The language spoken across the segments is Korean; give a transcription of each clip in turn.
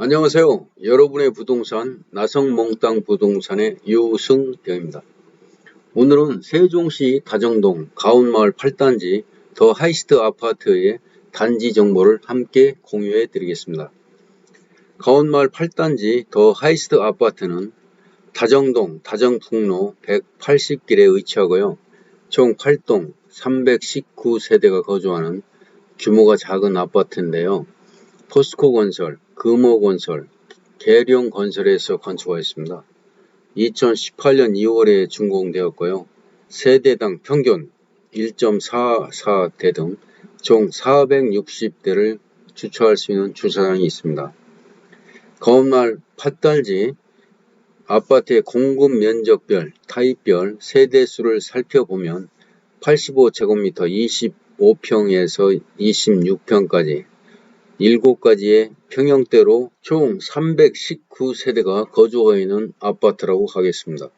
안녕하세요. 여러분의 부동산 나성몽땅 부동산의 유승경입니다. 오늘은 세종시 다정동 가운마을 8단지 더 하이스트 아파트의 단지 정보를 함께 공유해 드리겠습니다. 가운마을 8단지 더 하이스트 아파트는 다정동 다정북로 180길에 위치하고요. 총 8동 319세대가 거주하는 규모가 작은 아파트인데요. 포스코 건설, 금호 건설, 계룡 건설에서 건축하였습니다. 2018년 2월에 준공되었고요. 세대당 평균 1.44대 등 총 460대를 주차할 수 있는 주차장이 있습니다. 거운말 팥달지 아파트의 공급 면적별, 타입별, 세대수를 살펴보면 85제곱미터 25평에서 26평까지 7가지의 평형대로 총 319세대가 거주하고 있는 아파트라고 하겠습니다.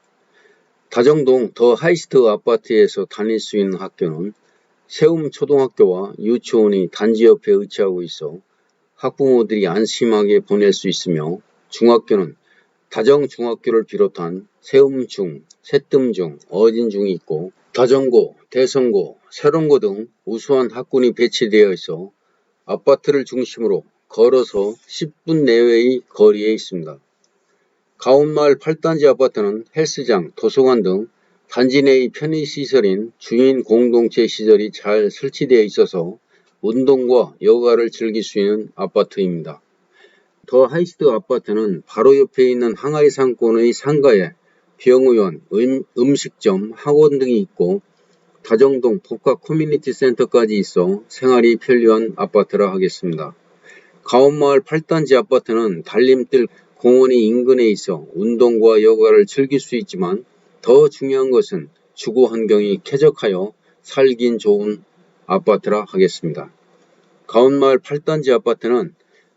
다정동 더 하이스트 아파트에서 다닐 수 있는 학교는 세움 초등학교와 유치원이 단지 옆에 위치하고 있어 학부모들이 안심하게 보낼 수 있으며 중학교는 다정중학교를 비롯한 세움중, 새뜸중, 어진중이 있고 다정고, 대성고, 세롱고 등 우수한 학군이 배치되어 있어 아파트를 중심으로 걸어서 10분 내외의 거리에 있습니다. 가운마을 8단지 아파트는 헬스장, 도서관 등 단지 내의 편의시설인 주인 공동체 시설이 잘 설치되어 있어서 운동과 여가를 즐길 수 있는 아파트입니다. 더 하이스트 아파트는 바로 옆에 있는 항아리 상권의 상가에 병의원, 음, 식점 학원 등이 있고 다정동 복합 커뮤니티 센터까지 있어 생활이 편리한 아파트라 하겠습니다. 가온마을 8단지 아파트는 달림길 공원이 인근에 있어 운동과 여가를 즐길 수 있지만 더 중요한 것은 주거 환경이 쾌적하여 살긴 좋은 아파트라 하겠습니다. 가온마을 8단지 아파트는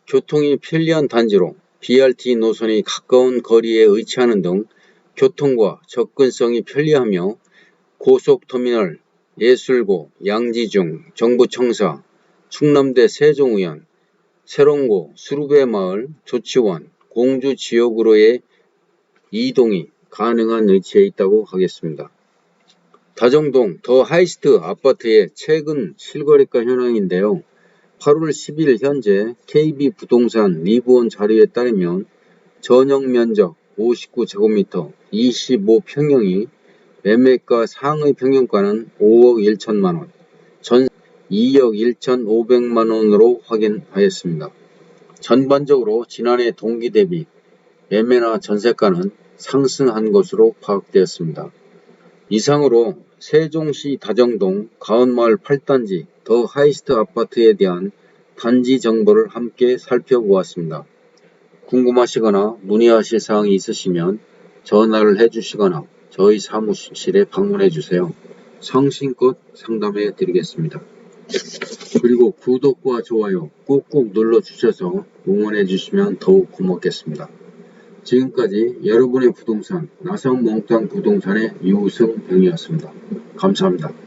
교통이 편리한 단지로 BRT 노선이 가까운 거리에 위치하는 등 교통과 접근성이 편리하며 고속터미널, 예술고, 양지중, 정부청사, 충남대 세종의원, 세롱고, 수루배 마을, 조치원, 공주 지역으로의 이동이 가능한 위치에 있다고 하겠습니다. 다정동 더 하이스트 아파트의 최근 실거래가 현황인데요. 8월 10일 현재 KB 부동산 리브온 자료에 따르면 전용 면적 59제곱미터 25평형이 매매가 상의 평형가는 5억 1천만 원, 전 2억 1천5백만원으로 확인하였습니다. 전반적으로 지난해 동기 대비 매매나 전세가는 상승한 것으로 파악되었습니다. 이상으로 세종시 다정동 가은마을 8단지 더 하이스트 아파트에 대한 단지 정보를 함께 살펴보았습니다. 궁금하시거나 문의하실 사항이 있으시면 전화를 해주시거나 저희 사무실에 방문해 주세요. 성심껏 상담해 드리겠습니다. 그리고 구독과 좋아요 꾹꾹 눌러 주셔서 응원해 주시면 더욱 고맙겠습니다. 지금까지 여러분의 부동산 나성 몽땅 부동산의 유승병이었습니다. 감사합니다.